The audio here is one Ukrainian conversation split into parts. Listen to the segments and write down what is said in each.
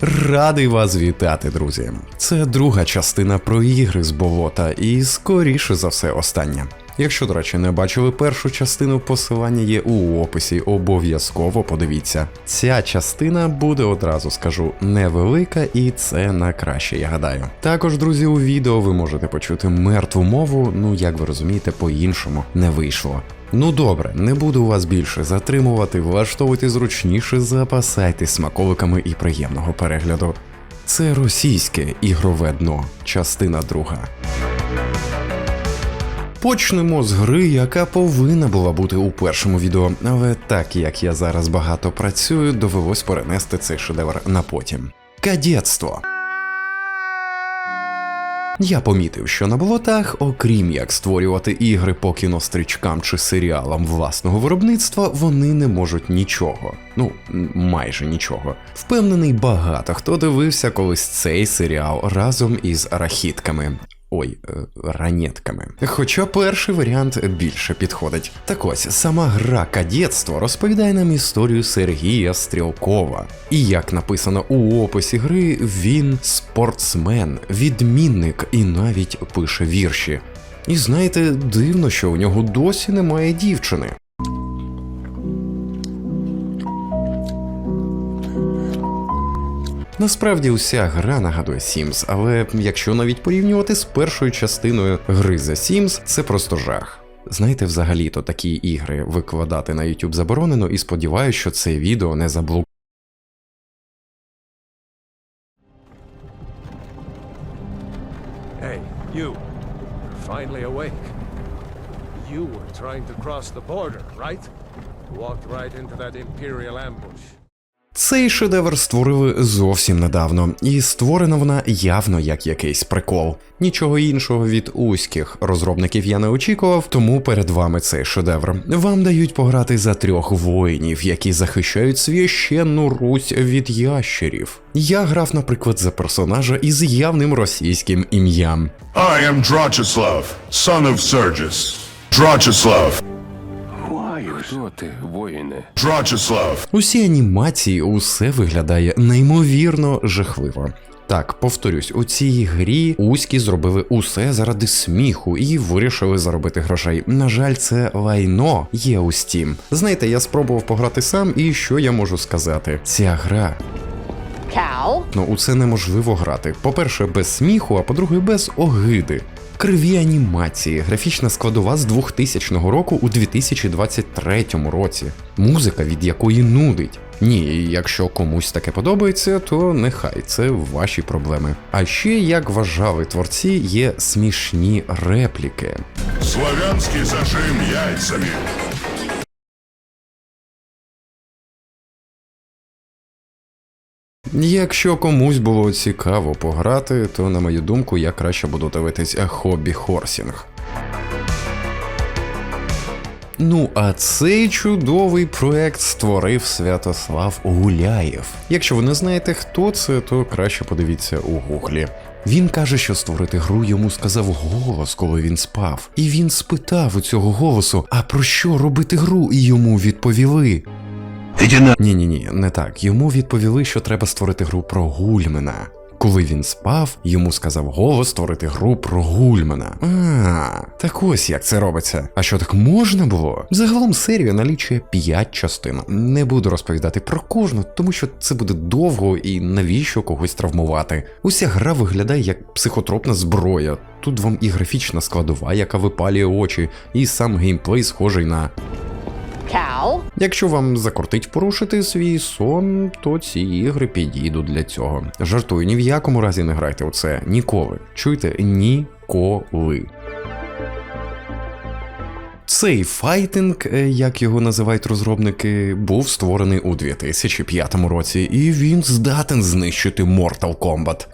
Радий вас вітати, друзі. Це друга частина про ігри з болота, і скоріше за все остання. Якщо, до речі, не бачили першу частину, посилання є у описі, обов'язково подивіться. Ця частина буде одразу скажу невелика, і це на краще, я гадаю. Також, друзі, у відео ви можете почути мертву мову, ну як ви розумієте, по-іншому не вийшло. Ну добре, не буду вас більше затримувати, влаштовуйте зручніше, запасайтесь смаковиками і приємного перегляду. Це російське ігрове дно, частина друга. Почнемо з гри, яка повинна була бути у першому відео, але так як я зараз багато працюю, довелось перенести цей шедевр на потім. Кадетство. Я помітив, що на болотах, окрім як створювати ігри по кінострічкам чи серіалам власного виробництва, вони не можуть нічого. Ну, майже нічого. Впевнений, багато хто дивився колись цей серіал разом із рахітками. Ой, е, ранетками. Хоча перший варіант більше підходить. Так ось сама гра кадетство розповідає нам історію Сергія Стрілкова. І як написано у описі гри, він спортсмен, відмінник і навіть пише вірші. І знаєте, дивно, що у нього досі немає дівчини. Насправді уся гра нагадує Sims, але якщо навіть порівнювати з першою частиною гри The Sims, це просто жах. Знаєте, взагалі-то такі ігри викладати на YouTube заборонено і сподіваюся, що це відео не заблокує. Hey, you. You're finally awake. You were trying to cross the border, right? Walked right into that Imperial ambush. Цей шедевр створили зовсім недавно, і створена вона явно як якийсь прикол. Нічого іншого від узьких розробників я не очікував, тому перед вами цей шедевр. Вам дають пограти за трьох воїнів, які захищають священну Русь від ящерів. Я грав, наприклад, за персонажа із явним російським ім'ям. I am Drachislav, son of Sergius. Drachislav. Хто ти, воїне? Усі анімації, усе виглядає неймовірно жахливо. Так, повторюсь, у цій грі Уські зробили усе заради сміху і вирішили заробити грошей. На жаль, це лайно є у Steam. Знаєте, я спробував пограти сам, і що я можу сказати? Ця гра. Ну, у це неможливо грати. По-перше, без сміху, а по-друге, без огиди. Криві анімації, графічна складова з 2000 року у 2023 році. Музика, від якої нудить. Ні, якщо комусь таке подобається, то нехай це ваші проблеми. А ще, як вважали творці, є смішні репліки. Славянський зажим яйцами. Якщо комусь було цікаво пограти, то на мою думку я краще буду дивитись хобі хорсінг. Ну, а цей чудовий проект створив Святослав Гуляєв. Якщо ви не знаєте, хто це, то краще подивіться у гуглі. Він каже, що створити гру йому сказав голос, коли він спав. І він спитав у цього голосу: а про що робити гру? І йому відповіли. Ні, ні, ні, не так. Йому відповіли, що треба створити гру про Гульмена. Коли він спав, йому сказав голос створити гру про Гульмена. А, так ось як це робиться. А що так можна було? Загалом серія налічує 5 частин. Не буду розповідати про кожну, тому що це буде довго і навіщо когось травмувати. Уся гра виглядає як психотропна зброя. Тут вам і графічна складова, яка випалює очі, і сам геймплей схожий на Cow. Якщо вам закортить порушити свій сон, то ці ігри підійдуть для цього. Жартую, ні в якому разі не грайте у це ніколи. Чуєте, ніколи. Цей файтинг, е, як його називають розробники, був створений у 2005 році, і він здатен знищити Mortal Kombat.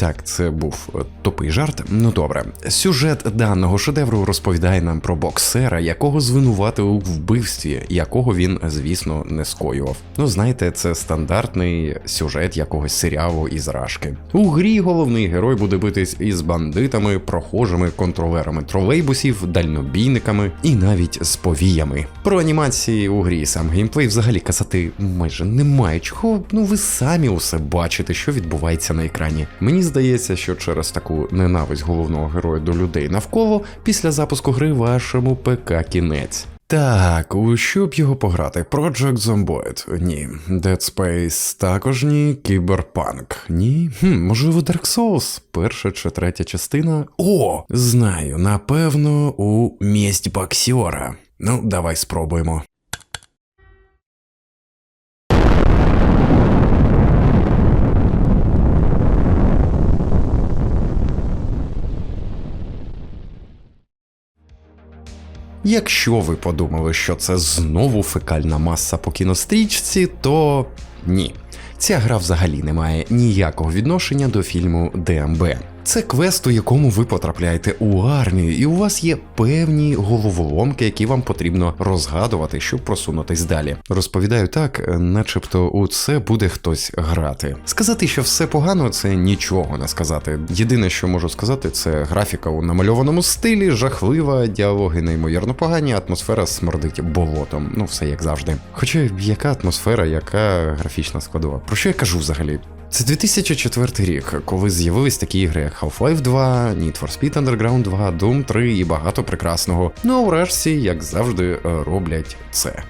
Так, це був е, тупий жарт. Ну добре. Сюжет даного шедевру розповідає нам про боксера, якого звинуватили у вбивстві, якого він, звісно, не скоював. Ну, знаєте, це стандартний сюжет якогось серіалу із рашки. У грі головний герой буде битись із бандитами, прохожими, контролерами тролейбусів, дальнобійниками і навіть з повіями. Про анімації у грі сам геймплей взагалі казати майже немає чого. Ну ви самі усе бачите, що відбувається на екрані. Мені здається, що через таку ненависть головного героя до людей навколо після запуску гри вашому ПК кінець. Так, у що б його пограти? Project Zomboid? Ні. Dead Space також ні. Cyberpunk? Ні. Хм, можливо, Dark Souls? Перша чи третя частина? О! Знаю, напевно, у Месть боксера. Ну, давай спробуємо. Якщо ви подумали, що це знову фекальна маса по кінострічці, то ні. Ця гра взагалі не має ніякого відношення до фільму ДМБ. Це квест, у якому ви потрапляєте у армію, і у вас є певні головоломки, які вам потрібно розгадувати, щоб просунутись далі. Розповідаю так, начебто у це буде хтось грати. Сказати, що все погано, це нічого не сказати. Єдине, що можу сказати, це графіка у намальованому стилі, жахлива, діалоги неймовірно погані, атмосфера смердить болотом. Ну, все як завжди. Хоча яка атмосфера, яка графічна складова? Про що я кажу взагалі? Це 2004 рік, коли з'явились такі ігри, як Half-Life 2, Need for Speed Underground 2, Doom 3 і багато прекрасного. Ну а врешті, як завжди, роблять це.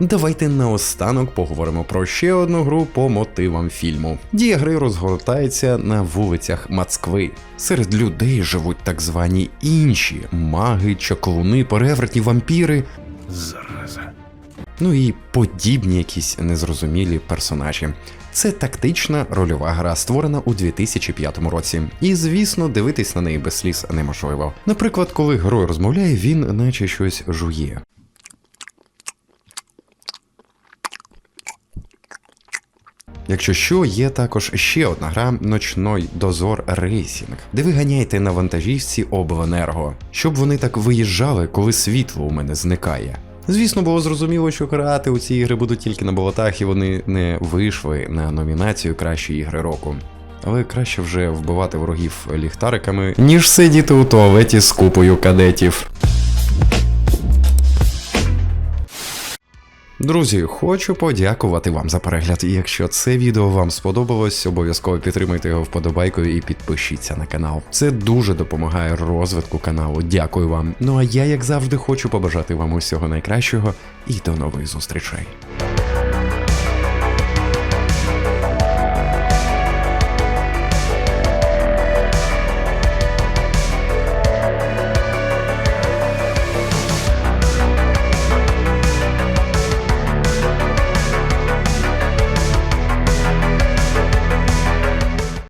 Давайте наостанок поговоримо про ще одну гру по мотивам фільму. Дія гри розгортається на вулицях Москви. Серед людей живуть так звані інші маги, чаклуни, перевертні вампіри. Зараза. Ну і подібні якісь незрозумілі персонажі. Це тактична рольова гра, створена у 2005 році. І звісно, дивитись на неї без сліз неможливо. Наприклад, коли герой розмовляє, він наче щось жує. Якщо що, є також ще одна гра Ночной Дозор Рейсінг, де ви ганяєте на вантажівці обленерго, щоб вони так виїжджали, коли світло у мене зникає. Звісно, було зрозуміло, що грати у ці ігри будуть тільки на болотах, і вони не вийшли на номінацію Кращі ігри року. Але краще вже вбивати ворогів ліхтариками, ніж сидіти у туалеті з купою кадетів. Друзі, хочу подякувати вам за перегляд. І якщо це відео вам сподобалось, обов'язково підтримайте його вподобайкою і підпишіться на канал. Це дуже допомагає розвитку каналу. Дякую вам. Ну а я, як завжди, хочу побажати вам усього найкращого і до нових зустрічей.